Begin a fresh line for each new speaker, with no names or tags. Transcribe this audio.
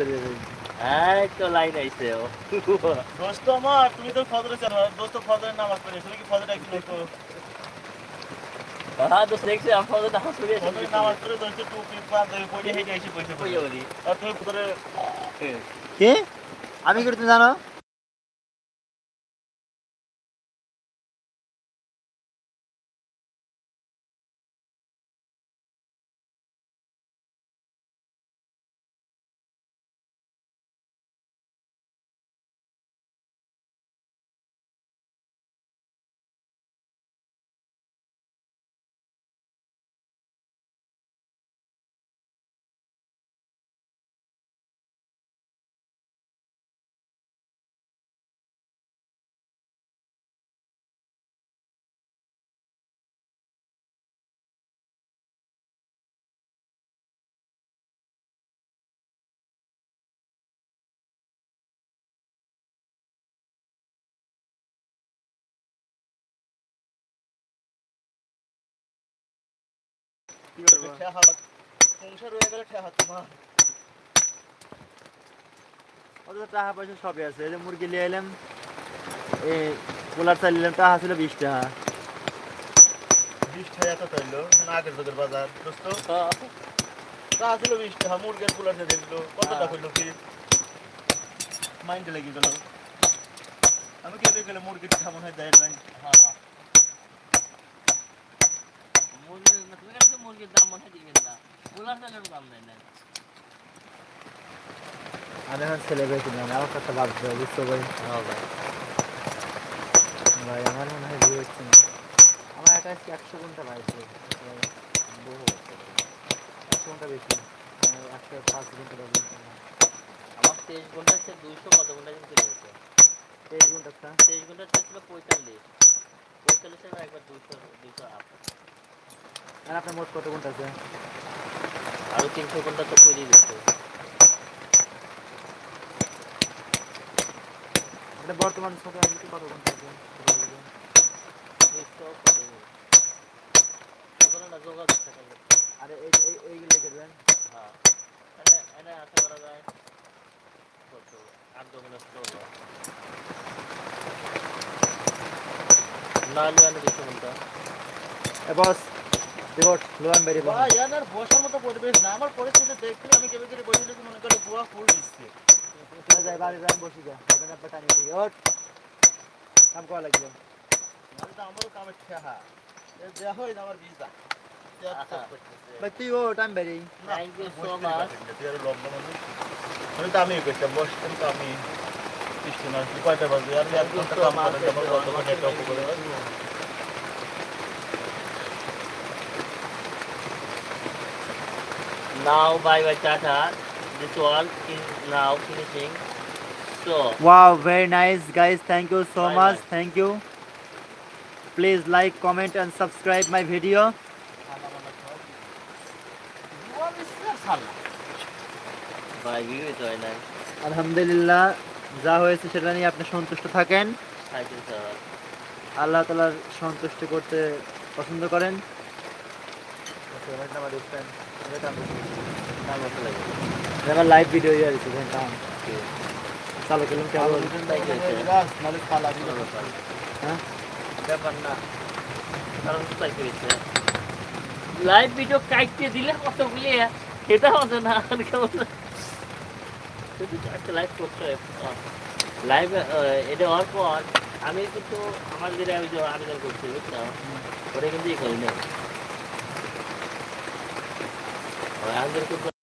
এই তো লাইন আইছে ও
দোস্ত আমার তুমি তো ফজরে জানো দোস্ত ফজরের নামাজ পড়ে তুমি কি ফজরে একদিন তো
হ্যাঁ তো দেখছি আমি ফটো নামাজ পড়ে
ফজরের নামাজ পড়ে দোস্ত টুপি পা ধরে পড়ে হেঁটে এসে পয়সা
কই বলি
আর তুমি ফজরে
কি আমি কি তুমি জানো কি করব
হয়ে গেলে
মুরগি
মুরগের কি আমি গেলে হয় দেয় নাই
মুরগির তুমি কাছে মুরগির দাম মনে দিবেন না গোলার চালের দাম নেই না
আমি এখন ছেলে বেশি না আমার কথা ভাবতে হবে বুঝতে পারি?
হ্যাঁ ভাই।
ভাই আমার মনে হয় বিয়ে হচ্ছে না। আমার একটা আজকে একশো ঘণ্টা পাইছে বহু একশো ঘণ্টা বেশি একশো পাঁচ ঘণ্টা দশ ঘণ্টা
আমার তেইশ ঘণ্টা হচ্ছে দুইশো কত ঘণ্টা কিন্তু
তেইশ ঘণ্টা
তেইশ ঘণ্টা হচ্ছে পঁয়তাল্লিশ। পঁয়তাল্লিশ একবার দুইশো দুইশো আপ
আর আপনার মোট কত ঘণ্টা আছে?
আরও তিনশো ঘণ্টা তো তৈরি দিচ্ছে
মানে বর্তমান ছোট আজকে কত ঘণ্টা আছে। আর এই এই- এইগুলো লিখে দেবেন।
হ্যাঁ। এনে আশা করা যায়। কত? আট দশ
ঘণ্টা। বস দিবট লোয়ান বেরি বস
ভাই আর বসার মতো পরিবেশ না। আমার পরিস্থিতি দেখলে আমি কেবে কেবে বসে দেখি মনে করি বুয়া ফুল দিচ্ছে।
যাই বাড়ি যাই বসি যা আপনার টানি দিকে ওঠ কাম করা লাগবে।
মানে তো আমারও কামের ঠেহা। এ দেয়া হয় আমার ভিসা।
ভাই তুই ও টাইম বেরি।
Thank you so much.
আমি তো আমি করতাম বসতাম তো আমি। বৃষ্টি মাস কয়টা বাজে? আর এক ঘণ্টা কাম করে আমার কত ঘণ্টা টপ করে
Now bye Tata. This all is now finishing. So
Wow, very nice guys. Thank you so
Bye
much.
bye.
Thank you. Please like, comment and subscribe my video.
হয়
আলহামদুলিল্লাহ যা হয়েছে সেটা নিয়ে আপনি সন্তুষ্ট থাকেন আল্লাহ তালার সন্তুষ্ট করতে পছন্দ করেন লাইভ ভিডিও ইয়ে আছে দেখেন চালু করলাম কেবল হ্যাঁ
ব্যাপার না কারণ তাই করেছে লাইভ ভিডিও কাটতে দিলে কতগুলি সেটা হতো না আর কেমন একটা লাইভ করতে হয় লাইভ এটা হওয়ার পর আমি কিন্তু আমার দিকে আমি যে আবেদন করছি বুঝছ ওটা কিন্তু ই করি না আবেদন করতে